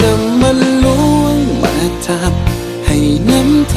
จะมาล้วงมาจับให้น้ำใจ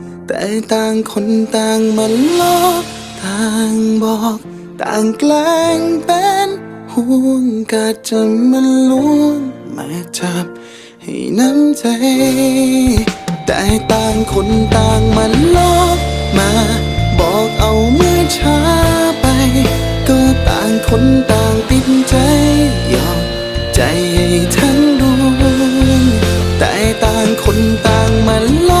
แต่ต่างคนต่างมันลอกต่างบอก ต่างแกล้งเป็นห่วงก็จะมาลวงมาจับให้น้ำใจ แต่ต่างคนต่างมาลอกมา บอกเอาเมื่อช้าไป ก็ต่างคนต่างติดใจยอมใจให้ทั้งดวงแต่ต่างคนต่างมาลอก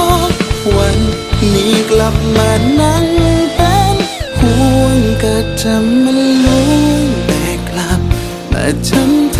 วัน นี้กลับมานั่งเป็นห่วงก็จะมาลวงแต่กลับมาช้ำใจ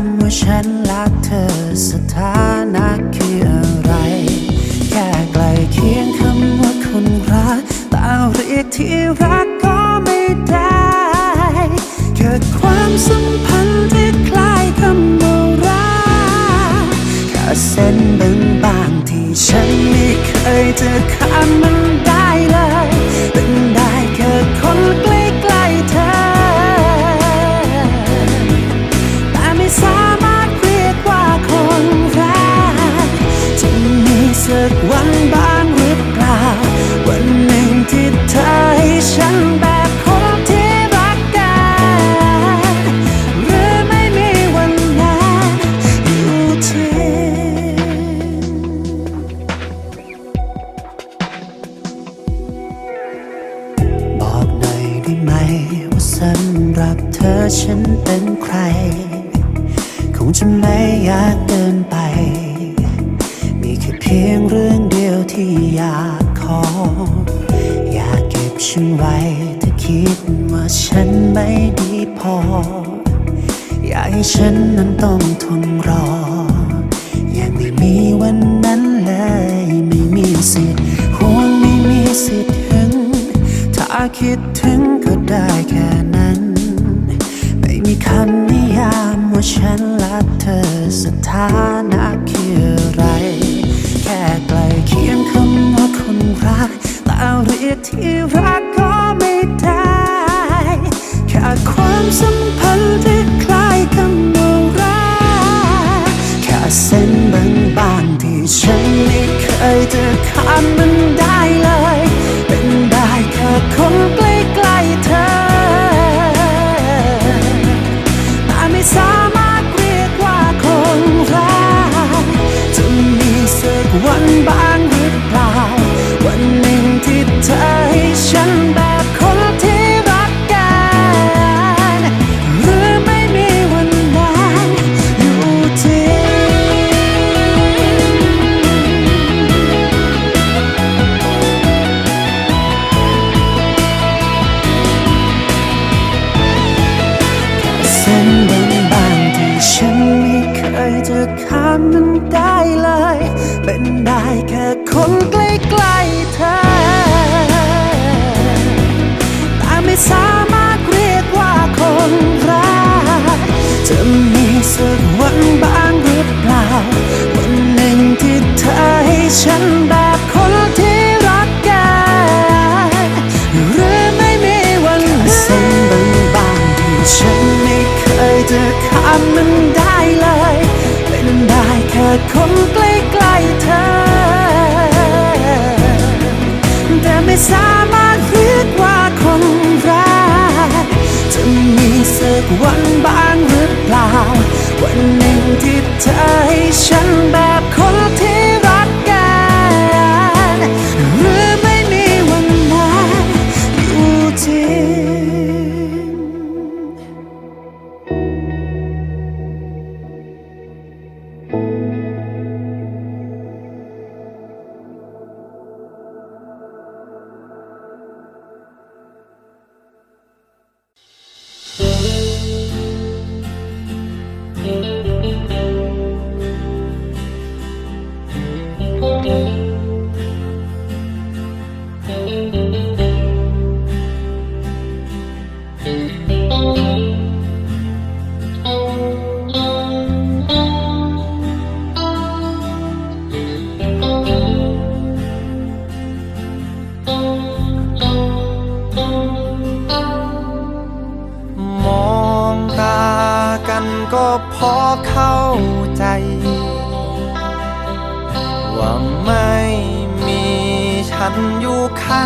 ฉันรักเธอสถานะคืออะไร แค่ไกลเคียงคำว่าคนรักแต่เรียกที่รัก สิทธิ์ถึง ถ้าคิดถึงก็ได้แค่นั้น ไม่มีคำนิยามว่าฉันรักเธอสถานะคืออะไร แค่ใกลเคียงคำว่าคนรัก แต่เรียกที่รักก็ไม่ได้ แค่ความสัมพันธ์ที่คล้ายคำว่ารักแค่เส้นบางๆที่ฉันไม่เคยจะข้ามมันได้เลย สักวันบ้างหรือเปล่า วันหนึ่งที่เธอให้ฉันแบบคน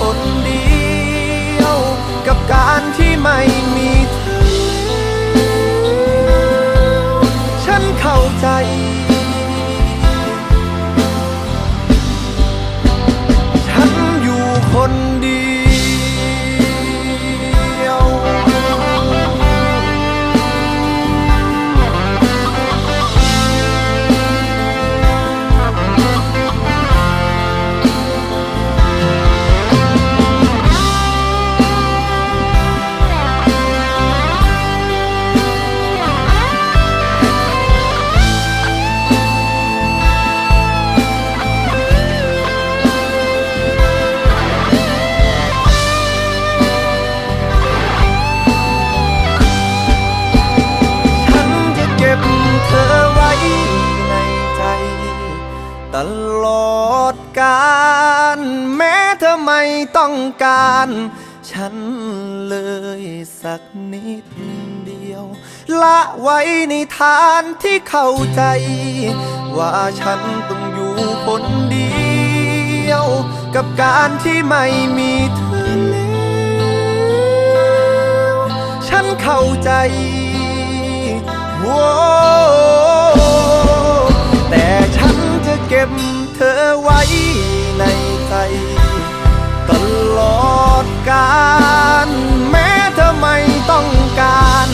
คนเดียว กับการที่ไม่มี ไว้ในฐานที่เข้าใจ ว่าฉันต้องอยู่คนเดียว กับการที่ไม่มีเธอแล้วฉันเข้าใจโอ้แต่ฉันจะเก็บเธอไว้ในใจ ตลอดกาลแม้เธอไม่ต้องการ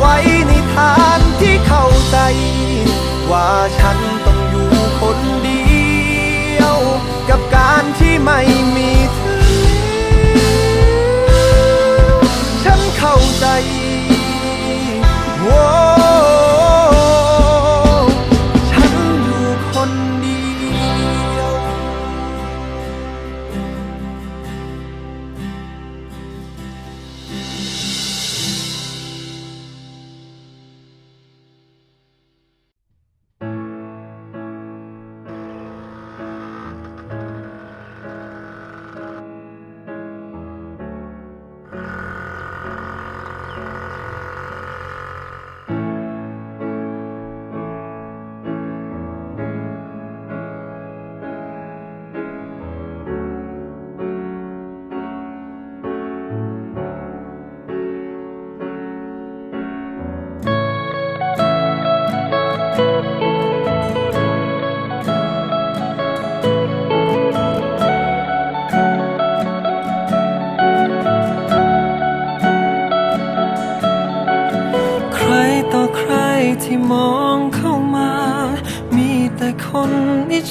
ไว้ในฐานที่เข้าใจ ว่าฉันต้องอยู่คนเดียว กับการที่ไม่มีเธอ ฉันเข้าใจ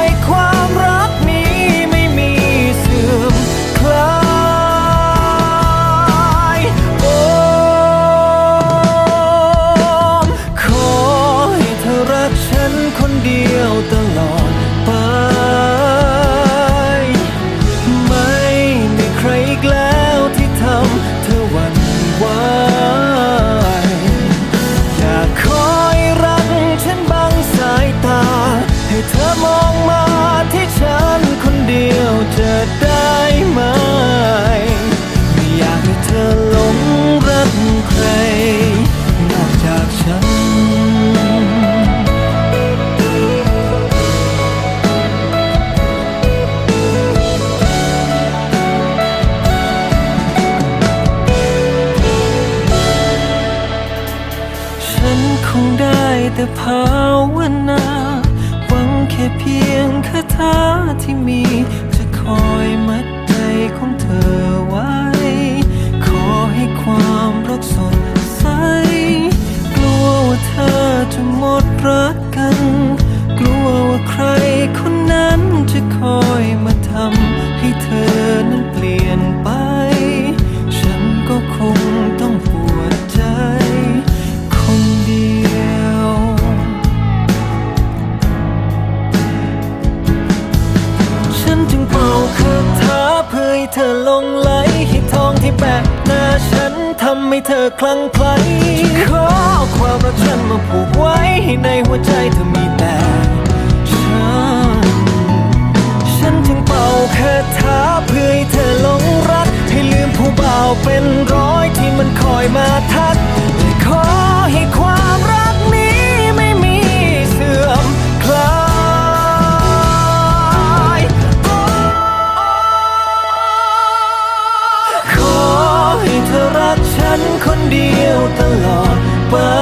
ย ฉันคงได้แต่ภาวนา หวังแค่เพียงคาถาที่มีจะคอยมัดใจของเธอไว้ ขอให้ความรักสดใส กลัวว่าเธอจะหมดรักกัน กลัวว่าใครคนนั้นจะคอยมาทำให้เธอนั้นเปลี่ยนไป เพื่อให้เธอลงไหลให้ทองที่แปะหน้าฉันทำให้เธอคลั่งไคล้ขอความรักฉันมาผูกไว้ให้ในหัวใจเธอมีแต่ฉัน ฉันจึงเป่าคาถาเพื่อให้เธอหลงรัก ให้ลืมผู้บ่าวเป็นร้อยที่มันคอยมาทักและขอให้ความรัก คนเดียวตลอดไป